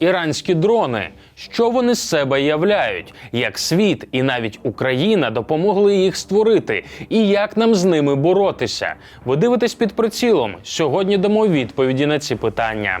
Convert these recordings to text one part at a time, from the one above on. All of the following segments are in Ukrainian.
Іранські дрони. Що вони з себе являють? Як світ і навіть Україна допомогли їх створити, і як нам з ними боротися? Ви дивитесь під прицілом. Сьогодні дамо відповіді на ці питання.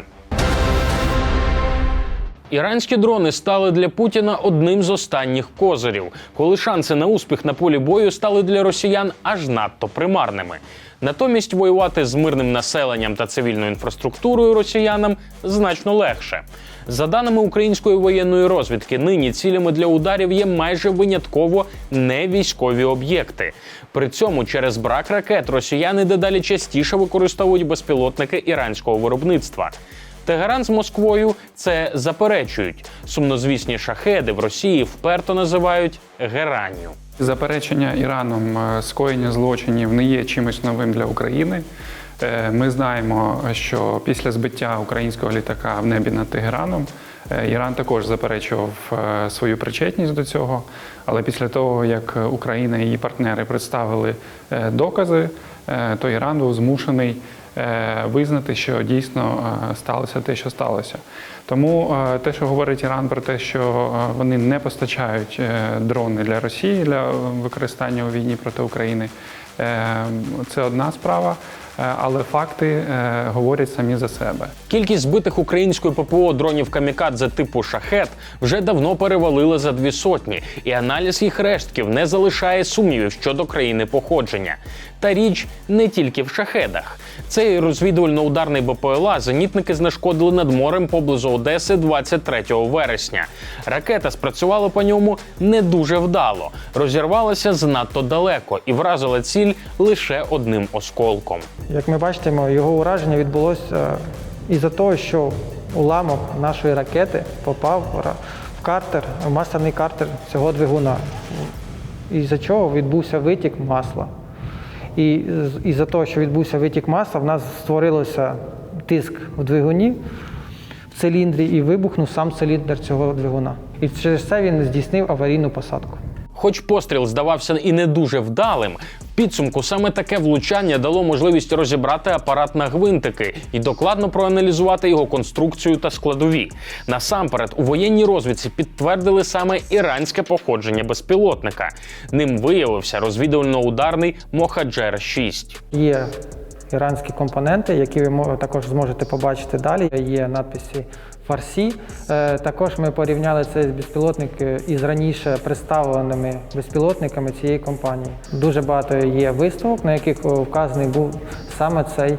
Іранські дрони стали для Путіна одним з останніх козирів, коли шанси на успіх на полі бою стали для росіян аж надто примарними. Натомість воювати з мирним населенням та цивільною інфраструктурою росіянам значно легше. За даними української воєнної розвідки, нині цілями для ударів є майже винятково не військові об'єкти. При цьому через брак ракет росіяни дедалі частіше використовують безпілотники іранського виробництва. Тегеран з Москвою це заперечують. Сумнозвісні шахеди в Росії вперто називають геранню. Заперечення Іраном е, скоєння злочинів не є чимось новим для України. Е, Ми знаємо, що після збиття українського літака в небі над Тегераном е, Іран також заперечував свою причетність до цього. Але після того, як Україна і її партнери представили докази, то Іран був змушений визнати, що дійсно е, сталося те, що сталося. Тому е, те, що говорить Іран про те, що е, вони не постачають е, дрони для Росії для використання у війні проти України, це одна справа. Але факти говорять самі за себе. Кількість збитих українською ППО дронів камікадзе типу шахет вже давно перевалила за дві сотні, і аналіз їх рештків не залишає сумнівів щодо країни походження. Та річ не тільки в шахедах. Цей розвідувально-ударний БПЛА зенітники знешкодили над морем поблизу Одеси 23 вересня. Ракета спрацювала по ньому не дуже вдало, розірвалася занадто далеко і вразила ціль лише одним осколком. Як ми бачимо, його ураження відбулося із-за того, що уламок нашої ракети попав в картер, в масляний картер цього двигуна. Із-за чого відбувся витік масла. І із-за того, що відбувся витік масла, в нас створилося тиск в двигуні циліндрі і вибухнув сам циліндр цього двигуна. І через це він здійснив аварійну посадку. Хоч постріл здавався і не дуже вдалим, в підсумку саме таке влучання дало можливість розібрати апарат на гвинтики і докладно проаналізувати його конструкцію та складові. Насамперед, у воєнній розвідці підтвердили саме іранське походження безпілотника. Ним виявився розвідувально-ударний Мохаджер 6 Є іранські компоненти, які ви також зможете побачити далі. Є надписи Фарсі. Е, Також ми порівняли цей безпілотник е, із раніше представленими безпілотниками цієї компанії. Дуже багато є виставок, на яких вказаний був саме цей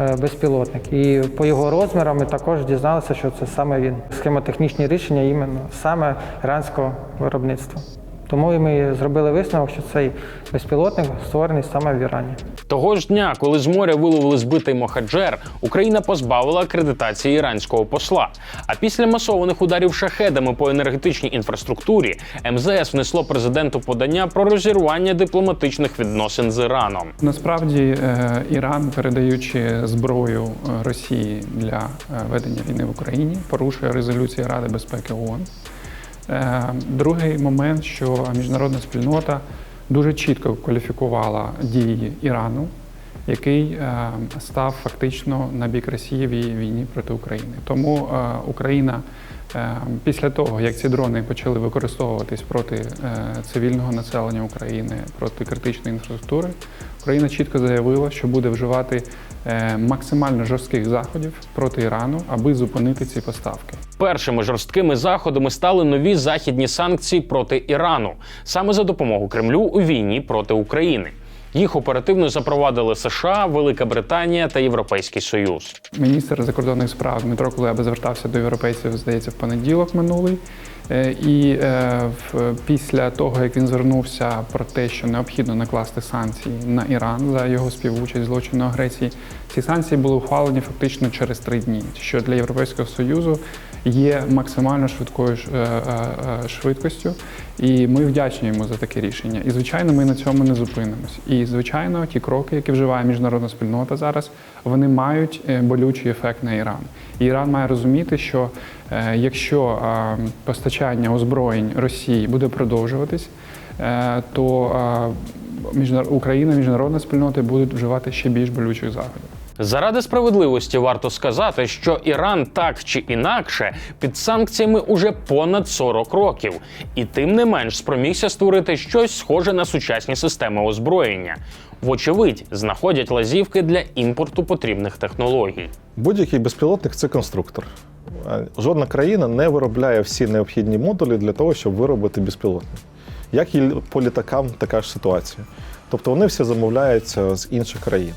е, безпілотник. І по його розмірам ми також дізналися, що це саме він. Схемотехнічні рішення іменно саме іранського виробництва. Тому ми зробили висновок, що цей безпілотник створений саме в Ірані. Того ж дня, коли з моря виловили збитий Мохаджер, Україна позбавила акредитації іранського посла. А після масованих ударів шахедами по енергетичній інфраструктурі МЗС внесло президенту подання про розірвання дипломатичних відносин з Іраном. Насправді е, Іран, передаючи зброю е, Росії для е, ведення війни в Україні, порушує резолюції Ради безпеки ООН. Е, Другий момент, що міжнародна спільнота дуже чітко кваліфікувала дії Ірану, який е, став фактично на бік Росії в її війні проти України. Тому е, Україна після того, як ці дрони почали використовуватись проти цивільного населення України, проти критичної інфраструктури, Україна чітко заявила, що буде вживати максимально жорстких заходів проти Ірану, аби зупинити ці поставки. Першими жорсткими заходами стали нові західні санкції проти Ірану саме за допомогу Кремлю у війні проти України. Їх оперативно запровадили США, Велика Британія та Європейський Союз. Міністр закордонних справ Дмитро Кулеба звертався до європейців, здається, в понеділок минулий. Е, І е, після того, як він звернувся про те, що необхідно накласти санкції на Іран за його співучасть злочину агресії, ці санкції були ухвалені фактично через три дні, що для Європейського союзу є максимально швидкою е, е, е, швидкістю, і ми вдячні йому за таке рішення. І звичайно, ми на цьому не зупинимось. І звичайно, ті кроки, які вживає міжнародна спільнота зараз, вони мають болючий ефект на Іран. І Іран має розуміти, що якщо постачання озброєнь Росії буде продовжуватись, то Україна, міжнародна спільнота будуть вживати ще більш болючих заходів. Заради справедливості варто сказати, що Іран так чи інакше під санкціями уже понад 40 років, і тим не менш спромігся створити щось схоже на сучасні системи озброєння. Вочевидь, знаходять лазівки для імпорту потрібних технологій. Будь-який безпілотник це конструктор. Жодна країна не виробляє всі необхідні модулі для того, щоб виробити безпілотник. Як і по літакам, така ж ситуація. Тобто вони всі замовляються з інших країн.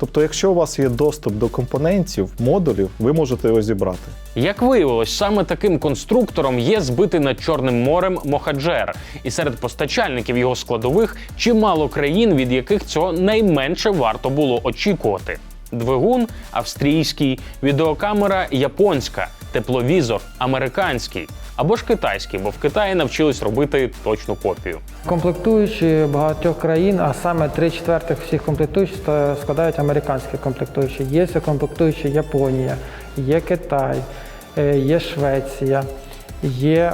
Тобто, якщо у вас є доступ до компонентів, модулів, ви можете його зібрати. Як виявилось, саме таким конструктором є збитий над Чорним морем Мохаджер, і серед постачальників його складових чимало країн, від яких цього найменше варто було очікувати. Двигун австрійський, відеокамера японська, тепловізор американський або ж китайський, бо в Китаї навчились робити точну копію. Комплектуючі багатьох країн, а саме три четвертих всіх комплектуючих складають американські комплектуючі. Є комплектуючі Японія, є Китай, е, є Швеція, є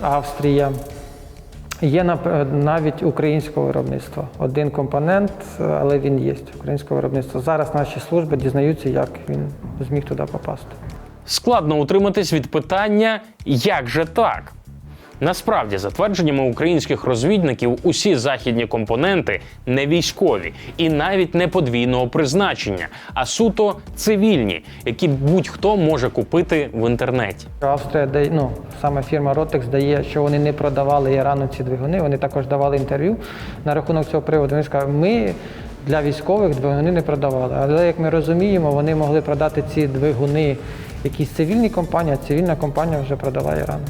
Австрія. Є навіть українського виробництва. Один компонент, але він є українського виробництва. Зараз наші служби дізнаються, як він зміг туди попасти. Складно утриматись від питання, як же так? Насправді, за твердженнями українських розвідників, усі західні компоненти не військові і навіть не подвійного призначення, а суто цивільні, які будь-хто може купити в інтернеті. Австрія дає, ну саме фірма Rotex дає, що вони не продавали Ірану ці двигуни. Вони також давали інтерв'ю на рахунок цього приводу. Вони сказали, ми для військових двигуни не продавали. Але як ми розуміємо, вони могли продати ці двигуни якійсь цивільні компанії, а цивільна компанія вже продала Ірану.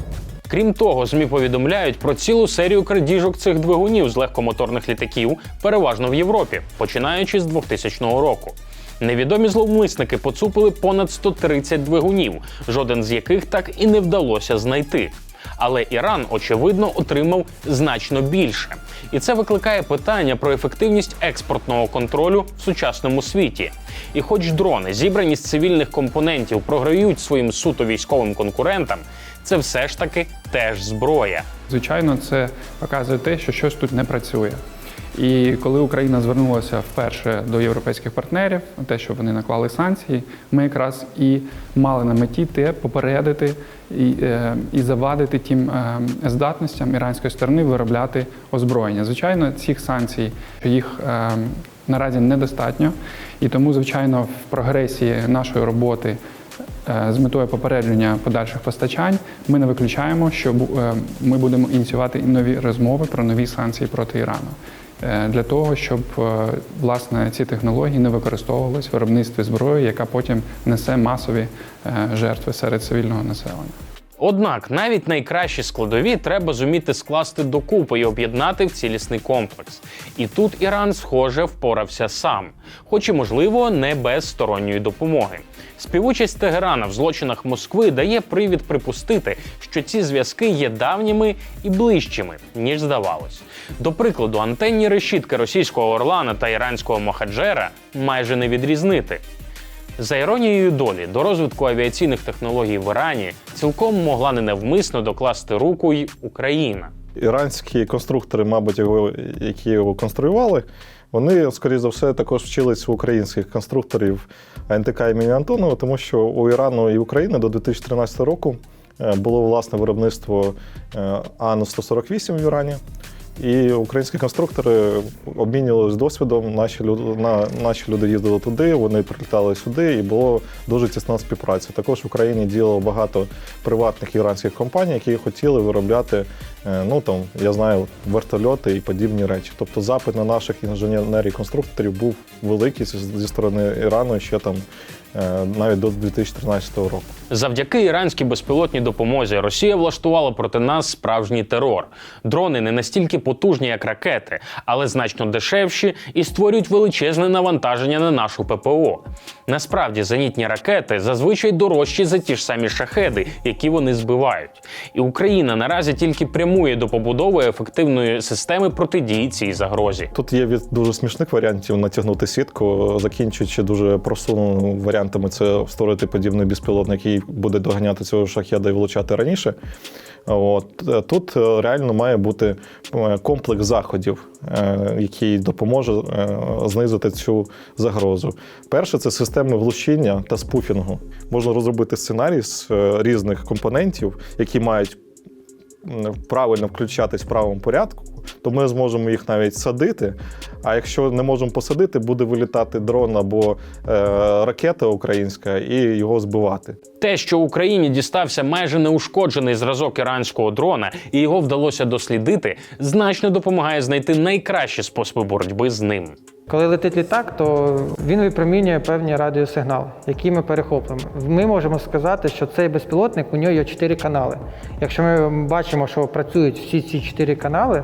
Крім того, ЗМІ повідомляють про цілу серію крадіжок цих двигунів з легкомоторних літаків, переважно в Європі, починаючи з 2000 року. Невідомі зловмисники поцупили понад 130 двигунів, жоден з яких так і не вдалося знайти. Але Іран, очевидно, отримав значно більше. І це викликає питання про ефективність експортного контролю в сучасному світі. І хоч дрони, зібрані з цивільних компонентів, програють своїм суто військовим конкурентам, це все ж таки теж зброя. Звичайно, це показує те, що щось тут не працює. І коли Україна звернулася вперше до європейських партнерів, те, що вони наклали санкції, ми якраз і мали на меті те попередити і, е, і завадити тим е, здатностям іранської сторони виробляти озброєння. Звичайно, цих санкцій їх е, наразі недостатньо, і тому, звичайно, в прогресії нашої роботи з метою попередження подальших постачань ми не виключаємо, що е, ми будемо ініціювати нові розмови про нові санкції проти Ірану. е, Для того щоб е, власне ці технології не використовувались в виробництві зброї, яка потім несе масові е, жертви серед цивільного населення. Однак навіть найкращі складові треба зуміти скласти докупи і об'єднати в цілісний комплекс. І тут Іран, схоже, впорався сам, хоч і можливо не без сторонньої допомоги. Співучасть Тегерана в злочинах Москви дає привід припустити, що ці зв'язки є давніми і ближчими, ніж здавалось. До прикладу, антенні решітки російського Орлана та іранського Мохаджера майже не відрізнити. За іронією долі, до розвитку авіаційних технологій в Ірані цілком могла не навмисно докласти руку й Україна. Іранські конструктори, мабуть, його, які його конструювали, вони, скоріш за все, також вчились у українських конструкторів НТК імені Антонова, тому що у Ірану і України до 2013 року е, було власне виробництво е, АН-148 в Ірані. І українські конструктори обмінювалися досвідом. Наші люди, на, наші люди їздили туди, вони прилітали сюди, і було дуже тісна співпраця. Також в Україні діяло багато приватних іранських компаній, які хотіли виробляти, ну там я знаю, вертольоти і подібні речі. Тобто запит на наших інженерів конструкторів був великий зі- сторони Ірану ще там е, навіть до 2013 року. Завдяки іранській безпілотній допомозі Росія влаштувала проти нас справжній терор. Дрони не настільки потужні, як ракети, але значно дешевші і створюють величезне навантаження на нашу ППО. Насправді, зенітні ракети зазвичай дорожчі за ті ж самі шахеди, які вони збивають. І Україна наразі тільки прямує прямує до побудови ефективної системи протидії цій загрозі. Тут є від дуже смішних варіантів натягнути сітку, закінчуючи дуже просуненими варіантами це створити подібний безпілотник, який буде доганяти цього шахеда і влучати раніше. От е, тут е, реально має бути е, комплекс заходів, який допоможе знизити цю загрозу. Перше це системи влучіння та спуфінгу. Можна розробити сценарій з різних компонентів, які мають правильно включатись в правому порядку, то ми зможемо їх навіть садити. А якщо не можемо посадити, буде вилітати дрон або е, ракета українська і його збивати. Те, що Україні дістався майже неушкоджений зразок іранського дрона, і його вдалося дослідити, значно допомагає знайти найкращі способи боротьби з ним. Коли летить літак, то він випромінює певні радіосигнали, які ми перехоплюємо. Ми можемо сказати, що цей безпілотник у нього є чотири канали. Якщо ми бачимо, що працюють всі ці чотири канали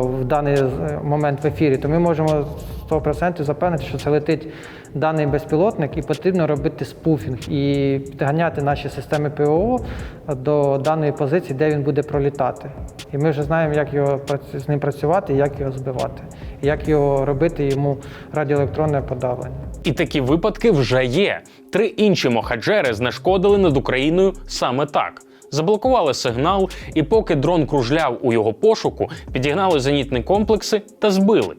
в даний момент в ефірі, то ми можемо 100% запевнити, що це летить даний безпілотник, і потрібно робити спуфінг і підганяти наші системи ПО до даної позиції, де він буде пролітати. І ми вже знаємо, як його з ним працювати, як його збивати, як його робити йому радіоелектронне подавлення. І такі випадки вже є. Три інші мохаджери знешкодили над Україною саме так. Заблокували сигнал, і поки дрон кружляв у його пошуку, підігнали зенітні комплекси та збили.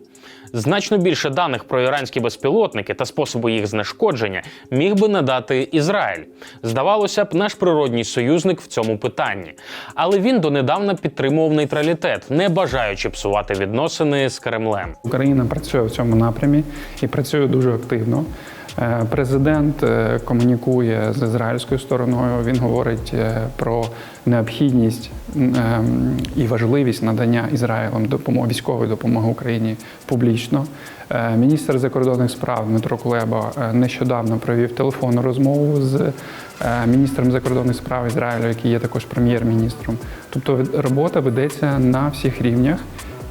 Значно більше даних про іранські безпілотники та способи їх знешкодження міг би надати Ізраїль. Здавалося б, наш природній союзник в цьому питанні. Але він донедавна підтримував нейтралітет, не бажаючи псувати відносини з Кремлем. Україна працює в цьому напрямі і працює дуже активно. Е, Президент е, комунікує з ізраїльською стороною. Він говорить е, про необхідність ем, і важливість надання Ізраїлем допомоги військової допомоги Україні публічно. Міністр закордонних справ Дмитро Кулеба нещодавно провів телефонну розмову з міністром закордонних справ Ізраїлю, який є також прем'єр-міністром. Тобто робота ведеться на всіх рівнях.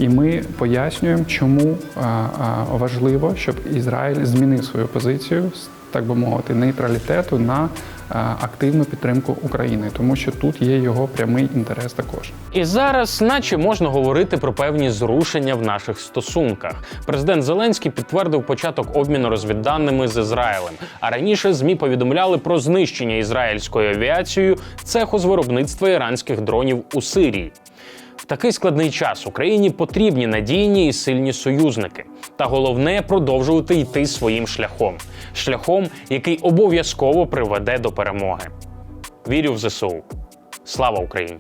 І ми пояснюємо, чому а, а, важливо, щоб Ізраїль змінив свою позицію з так би мовити нейтралітету на активну підтримку України, тому що тут є його прямий інтерес також. І зараз, наче можна говорити про певні зрушення в наших стосунках. Президент Зеленський підтвердив початок обміну розвідданими з Ізраїлем. А раніше змі повідомляли про знищення ізраїльською авіацією цеху з виробництва іранських дронів у Сирії. Такий складний час Україні потрібні надійні і сильні союзники. Та головне продовжувати йти своїм шляхом шляхом, який обов'язково приведе до перемоги. Вірю в ЗСУ. Слава Україні!